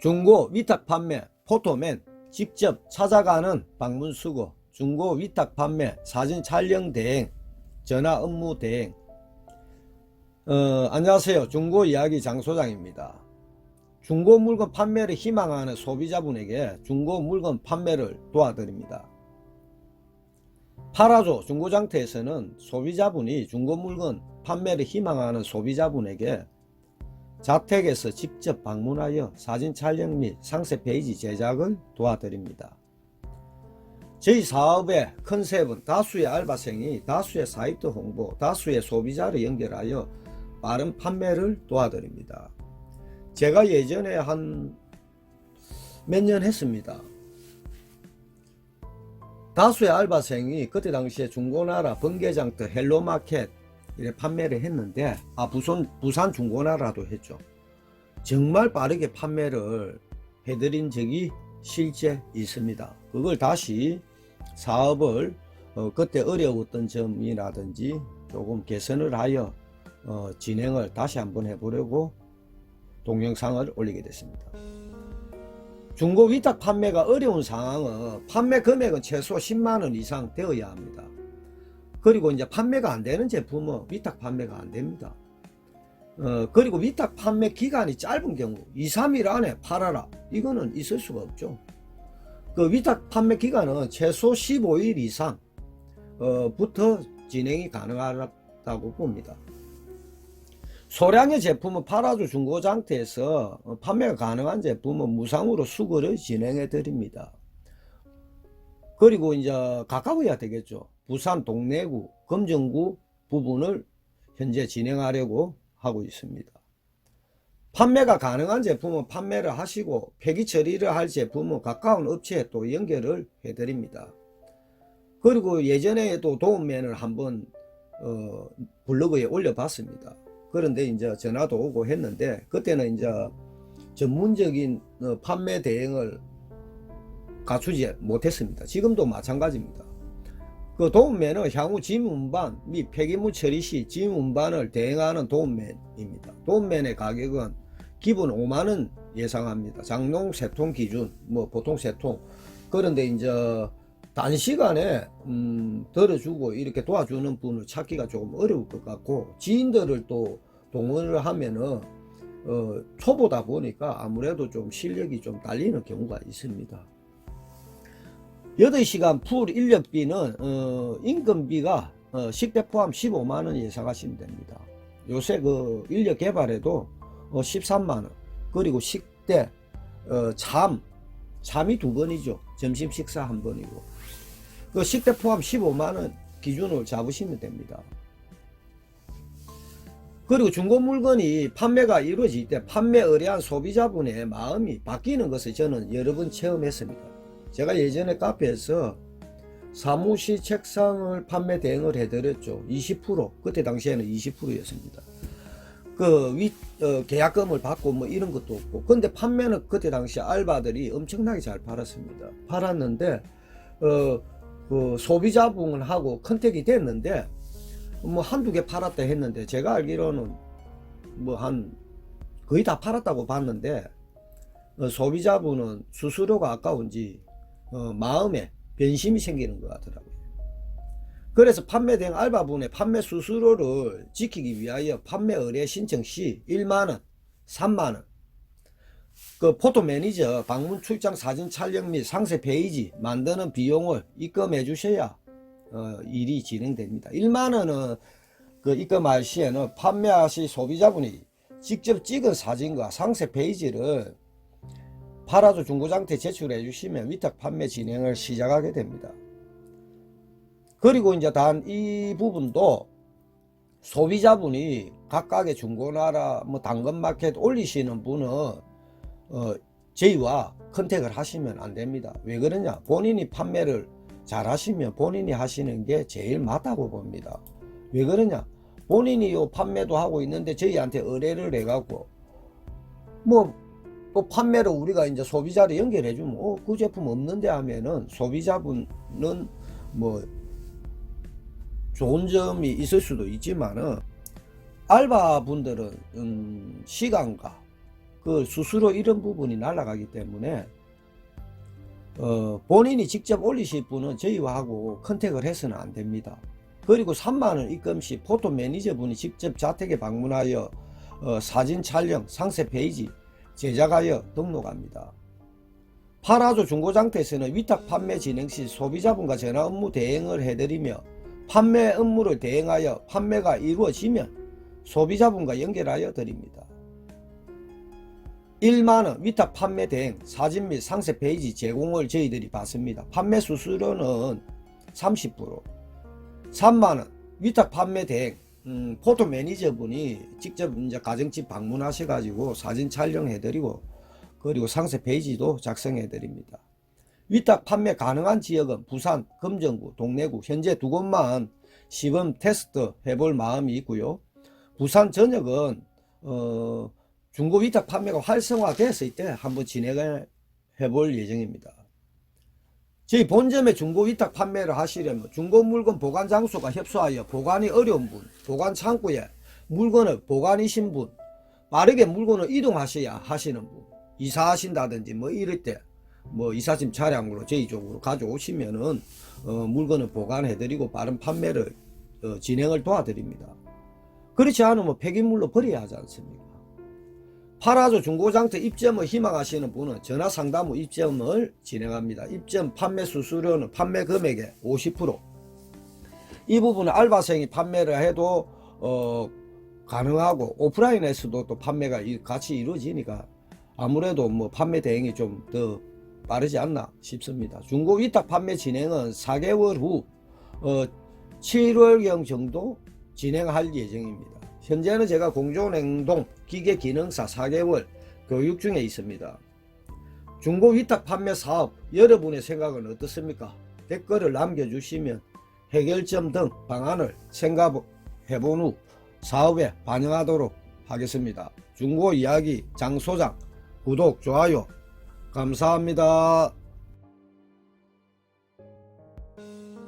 중고 위탁 판매 포토맨 직접 찾아가는 방문 수고 중고 위탁 판매 사진 촬영 대행 전화 업무 대행. 어, 안녕하세요. 중고 이야기 장소장입니다. 중고 물건 판매를 희망하는 소비자분에게 중고 물건 판매를 도와드립니다. 파라조 중고장터에서는 소비자분이 중고 물건 판매를 희망하는 소비자분에게 자택에서 직접 방문하여 사진 촬영 및 상세 페이지 제작을 도와드립니다. 저희 사업의 컨셉은 다수의 알바생이 다수의 사이트 홍보, 다수의 소비자를 연결하여 빠른 판매를 도와드립니다. 제가 예전에 한 몇 년 했습니다. 다수의 알바생이 그때 당시에 중고나라 번개장터 헬로마켓 이래 판매를 했는데 아 부산 부산 중고나라도 했죠. 정말 빠르게 판매를 해드린 적이 실제 있습니다. 그걸 다시 사업을 어, 그때 어려웠던 점이라든지 조금 개선을 하여 어, 진행을 다시 한번 해보려고 동영상을 올리게 됐습니다. 중고 위탁 판매가 어려운 상황은 판매 금액은 최소 10만원 이상 되어야 합니다. 그리고 이제 판매가 안 되는 제품은 위탁 판매가 안 됩니다. 어, 그리고 위탁 판매 기간이 짧은 경우 2, 3일 안에 팔아라. 이거는 있을 수가 없죠. 그 위탁 판매 기간은 최소 15일 이상 어, 부터 진행이 가능하다고 봅니다. 소량의 제품은 팔아주 중고장터에서 어, 판매가 가능한 제품은 무상으로 수거를 진행해 드립니다. 그리고 이제 가까워야 되겠죠. 부산 동래구, 금정구 부분을 현재 진행하려고 하고 있습니다. 판매가 가능한 제품은 판매를 하시고 폐기 처리를 할 제품은 가까운 업체에 또 연결을 해드립니다. 그리고 예전에도 도움맨을 한번 어, 블로그에 올려봤습니다. 그런데 이제 전화도 오고 했는데 그때는 이제 전문적인 어, 판매 대행을 갖추지 못했습니다. 지금도 마찬가지입니다. 그 도움맨은 향후 짐운반 및 폐기물 처리 시 짐운반을 대행하는 도움맨입니다. 도움맨의 가격은 기본 5만원 예상합니다. 장롱 3통 기준, 뭐 보통 3통. 그런데 이제 단시간에 음, 들어주고 이렇게 도와주는 분을 찾기가 조금 어려울 것 같고 지인들을 또 동원을 하면은 어, 초보다 보니까 아무래도 좀 실력이 좀 딸리는 경우가 있습니다. 8시간 풀 인력비는 어, 임금비가 어, 식대 포함 15만원 예상하시면 됩니다. 요새 그 인력 개발에도 어, 13만원 그리고 식대 어, 잠 잠이 두 번이죠. 점심 식사 한 번이고 그 식대 포함 15만원 기준으로 잡으시면 됩니다. 그리고 중고 물건이 판매가 이루어질 때 판매 의뢰한 소비자분의 마음이 바뀌는 것을 저는 여러 번 체험했습니다. 제가 예전에 카페에서 사무실 책상을 판매 대행을 해드렸죠. 20% 그때 당시에는 20%였습니다. 그 위, 어, 계약금을 받고 뭐 이런 것도 없고 근데 판매는 그때 당시 알바들이 엄청나게 잘 팔았습니다. 팔았는데 어, 그 소비자분하고 컨택이 됐는데 뭐 한두 개 팔았다 했는데 제가 알기로는 뭐 한 거의 다 팔았다고 봤는데 어, 소비자분은 수수료가 아까운지 어, 마음에 변심이 생기는 것 같더라고요. 그래서 판매 대행 알바분의 판매 수수료를 지키기 위하여 판매 의뢰 신청 시 1만원, 3만원, 그 포토 매니저 방문 출장 사진 촬영 및 상세 페이지 만드는 비용을 입금해 주셔야 어, 일이 진행됩니다. 1만 원은 그 입금할 시에는 판매하실 소비자분이 직접 찍은 사진과 상세 페이지를 팔아줘 중고장터에 제출해 주시면 위탁 판매 진행을 시작하게 됩니다. 그리고 이제 단 이 부분도 소비자분이 각각의 중고나라 뭐 당근마켓 올리시는 분은 어, 저희와 컨택을 하시면 안 됩니다. 왜 그러냐? 본인이 판매를 잘 하시면 본인이 하시는 게 제일 맞다고 봅니다. 왜 그러냐? 본인이 요 판매도 하고 있는데 저희한테 의뢰를 해갖고 뭐 또 판매를 우리가 이제 소비자를 연결해 주면 어, 그 제품 없는데 하면은 소비자분은 뭐 좋은 점이 있을 수도 있지만은 알바분들은 음, 시간과 그 수수료 이런 부분이 날아가기 때문에 어, 본인이 직접 올리실 분은 저희와 하고 컨택을 해서는 안 됩니다. 그리고 3만원 입금 시 포토 매니저분이 직접 자택에 방문하여 어, 사진 촬영, 상세 페이지 제작하여 등록합니다. 파라조 중고장터에서는 위탁 판매 진행 시 소비자분과 전화 업무 대행을 해드리며 판매 업무를 대행하여 판매가 이루어지면 소비자분과 연결하여 드립니다. 1만원 위탁 판매 대행 사진 및 상세 페이지 제공을 저희들이 받습니다. 판매 수수료는 30% 3만원 위탁 판매 대행 음, 포토 매니저분이 직접 이제 가정집 방문하셔가지고 사진 촬영해드리고 그리고 상세 페이지도 작성해드립니다. 위탁 판매 가능한 지역은 부산, 금정구, 동래구 현재 두 곳만 시범 테스트 해볼 마음이 있고요. 부산 전역은 어, 중고 위탁 판매가 활성화됐을 때 한번 진행을 해볼 예정입니다. 저희 본점에 중고 위탁 판매를 하시려면 중고 물건 보관 장소가 협소하여 보관이 어려운 분, 보관 창고에 물건을 보관이신 분, 빠르게 물건을 이동하셔야 하시는 분, 이사하신다든지 뭐 이럴 때 뭐 이사짐 차량으로 저희 쪽으로 가져오시면은 어, 물건을 보관해드리고 빠른 판매를 어, 진행을 도와드립니다. 그렇지 않으면 폐기물로 버려야 하지 않습니까? 파라조 중고장터 입점을 희망하시는 분은 전화 상담 후 입점을 진행합니다. 입점 판매 수수료는 판매 금액의 50%. 이 부분은 알바생이 판매를 해도 어, 가능하고 오프라인에서도 또 판매가 이- 같이 이루어지니까 아무래도 뭐 판매 대행이 좀 더 빠르지 않나 싶습니다. 중고 위탁 판매 진행은 4개월 후 어, 7월경 정도 진행할 예정입니다. 현재는 제가 공조냉동 기계 기능사 4개월 교육 중에 있습니다. 중고 위탁 판매 사업 여러분의 생각은 어떻습니까? 댓글을 남겨주시면 해결점 등 방안을 생각해본 후 사업에 반영하도록 하겠습니다. 중고 이야기 장 소장 구독 좋아요 감사합니다.